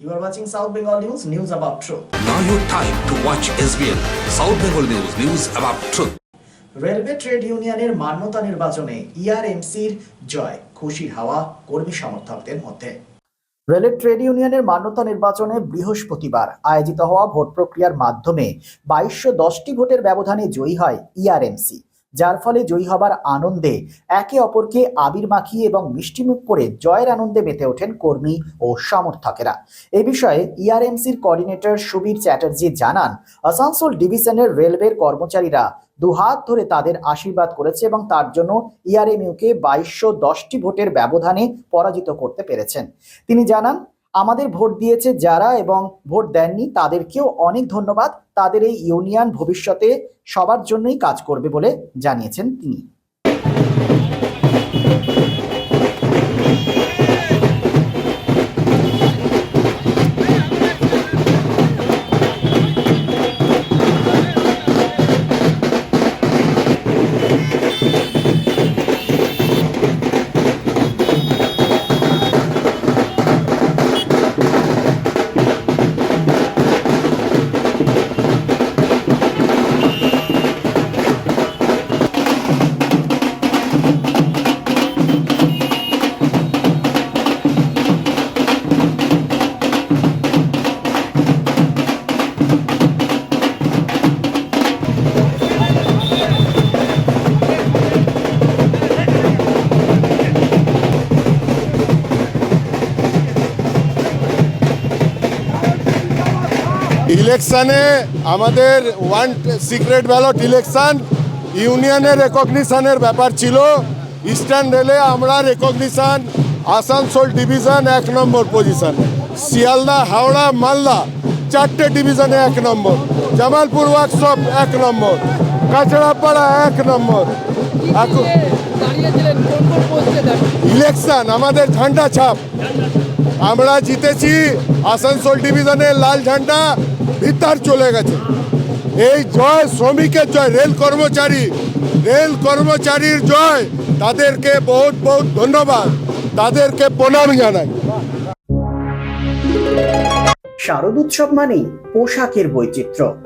You are watching South Bengal News, news about truth. Now your time to watch SBL South Bengal News, news about truth. Railway trade ইউনিয়নের মান্যতা নির্বাচনে ইআরএমসির জয় খুশির হাওয়া কর্মী সমর্থকদের মধ্যে রেলের ট্রেড ইউনিয়নের মান্যতা নির্বাচনে বৃহস্পতিবার আয়োজিত হওয়া ভোট প্রক্রিয়ার মাধ্যমে বাইশশো দশটি ভোটের ব্যবধানে জয়ী হয় ইআরএমসি যার ফলে জয়ী হবার আনন্দে একে অপরকে আবির মাখিয়ে এবং মিষ্টিমুখ করে জয়ের আনন্দে মেতে ওঠেন কর্মী ও সমর্থকেরা। এ বিষয়ে ইআরএমসির কোঅর্ডিনেটর সুবীর চ্যাটার্জি জানান, আসানসোল ডিভিশনের রেলওয়ের কর্মচারীরা দুহাত ধরে তাদের আশীর্বাদ করেছে এবং তার জন্য ইআরএমইউকে বাইশশো দশটি ভোটের ব্যবধানে পরাজিত করতে পেরেছেন। তিনি জানান, আমাদের ভোট দিয়েছে যারা এবং ভোট দেননি তাদেরকেও অনেক ধন্যবাদ তাদের এই ইউনিয়ন ভবিষ্যতে সবার জন্যই কাজ করবে বলে জানিয়েছেন তিনি। ইলেকশনে আমাদের ওয়ান সিক্রেট ব্যালট ইলেকশান ইউনিয়নের রেকগনিশানের ব্যাপার ছিল। ইস্টার্ন রেলে আমরা রেকগনিশান আসানসোল ডিভিশন এক নম্বর পজিশন শিয়ালদা হাওড়া মালদা চারটে ডিভিশনে এক নম্বর। জামালপুর ওয়ার্কশপ এক নম্বর। কাছড়াপাড়া এক নম্বর। ইলেকশন আমাদের ঝান্ডা ছাপ। আমরা জিতেছি আসানসোল ডিভিশনের লাল ঝান্ডা ভিতর চলে গেছে। এই জয় শ্রমিকের জয়, রেল কর্মচারী, রেল কর্মচারীর জয়। তাদেরকে বহুত বহুত ধন্যবাদ। তাদেরকে প্রণাম জানাই। শারদ উৎসব মানেই পোশাকের বৈচিত্র্য।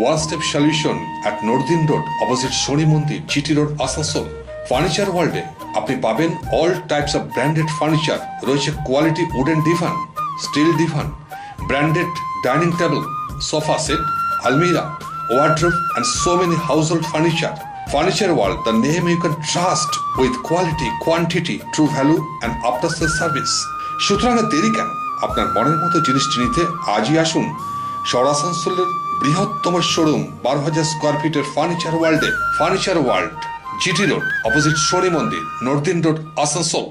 one step solution at northern road opposite Shani Mandir GT road Asansol furniture ওয়ার্ল্ডে আপনি পাবেন all types of branded furniture রয়েছে quality wooden divan steel divan branded dining table sofa set আলমিরা wardrobe and so many household furniture furniture world the name you can trust with quality, quantity, true value and after sales service. সুতরাং দেরি কেন? আপনার মনের মতো জিনিসটি নিতে আজই আসুন। শহর আসানসোলের বৃহত্তম শোরুম বারো হাজার স্কোয়ার ফিটের ফার্নিচার ওয়ার্ল্ডে, furniture world, GT road, opposite Shani Mandir northern road, Asansol.